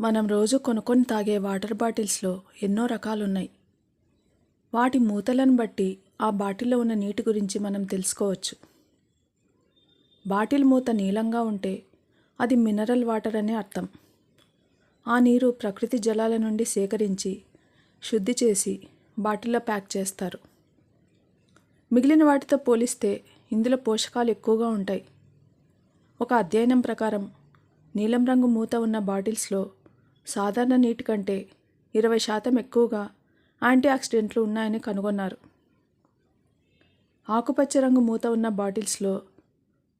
మనం రోజు కొనుక్కొని తాగే వాటర్ బాటిల్స్లో ఎన్నో రకాలున్నాయి. వాటి మూతలను బట్టి ఆ బాటిల్లో ఉన్న నీటి గురించి మనం తెలుసుకోవచ్చు. బాటిల్ మూత నీలంగా ఉంటే అది మినరల్ వాటర్ అనే అర్థం. ఆ నీరు ప్రకృతి జలాల నుండి సేకరించి శుద్ధి చేసి బాటిల్లో ప్యాక్ చేస్తారు. మిగిలిన వాటితో పోలిస్తే ఇందులో పోషకాలు ఎక్కువగా ఉంటాయి. ఒక అధ్యయనం ప్రకారం నీలం రంగు మూత ఉన్న బాటిల్స్లో సాధారణ నీటి కంటే ఇరవై శాతం ఎక్కువగా యాంటీ ఆక్సిడెంట్లు ఉన్నాయని కనుగొన్నారు. ఆకుపచ్చ రంగు మూత ఉన్న బాటిల్స్లో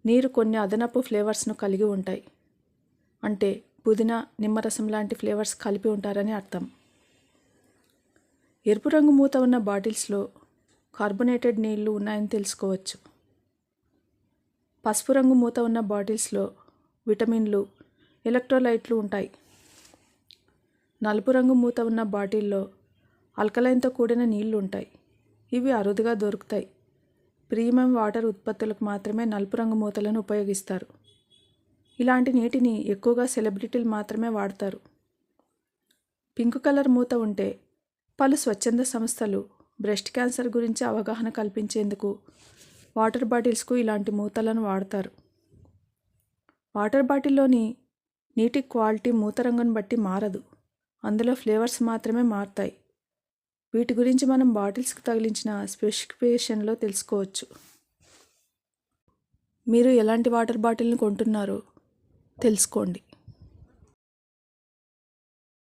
నీరు కొన్ని అదనపు ఫ్లేవర్స్ను కలిగి ఉంటాయి. అంటే పుదీనా నిమ్మరసం లాంటి ఫ్లేవర్స్ కలిపి ఉంటారని అర్థం. ఎరుపు రంగు మూత ఉన్న బాటిల్స్లో కార్బొనేటెడ్ నీళ్ళు ఉన్నాయని తెలుసుకోవచ్చు. పసుపు రంగు మూత ఉన్న బాటిల్స్లో విటమిన్లు ఎలక్ట్రోలైట్లు ఉంటాయి. నలుపు రంగు మూత ఉన్న బాటిల్లో అల్కలైన్తో కూడిన నీళ్ళు ఉంటాయి ఇవి అరుదుగా దొరుకుతాయి. ప్రీమియం వాటర్ ఉత్పత్తులకు మాత్రమే నలుపు రంగు మూతలను ఉపయోగిస్తారు. ఇలాంటి నీటిని ఎక్కువగా సెలబ్రిటీలు మాత్రమే వాడతారు. పింక్ కలర్ మూత ఉంటే పలు స్వచ్ఛంద సంస్థలు బ్రెస్ట్ క్యాన్సర్ గురించి అవగాహన కల్పించేందుకు వాటర్ బాటిల్స్కు ఇలాంటి మూతలను వాడతారు. వాటర్ బాటిల్లోని నీటి క్వాలిటీ మూత రంగును బట్టి మారదు. అందులో ఫ్లేవర్స్ మాత్రమే మారుతాయి. వీటి గురించి మనం బాటిల్స్కి తగిలించిన స్పెసిఫికేషన్లో తెలుసుకోవచ్చు. మీరు ఎలాంటి వాటర్ బాటిల్ని కొంటున్నారో తెలుసుకోండి.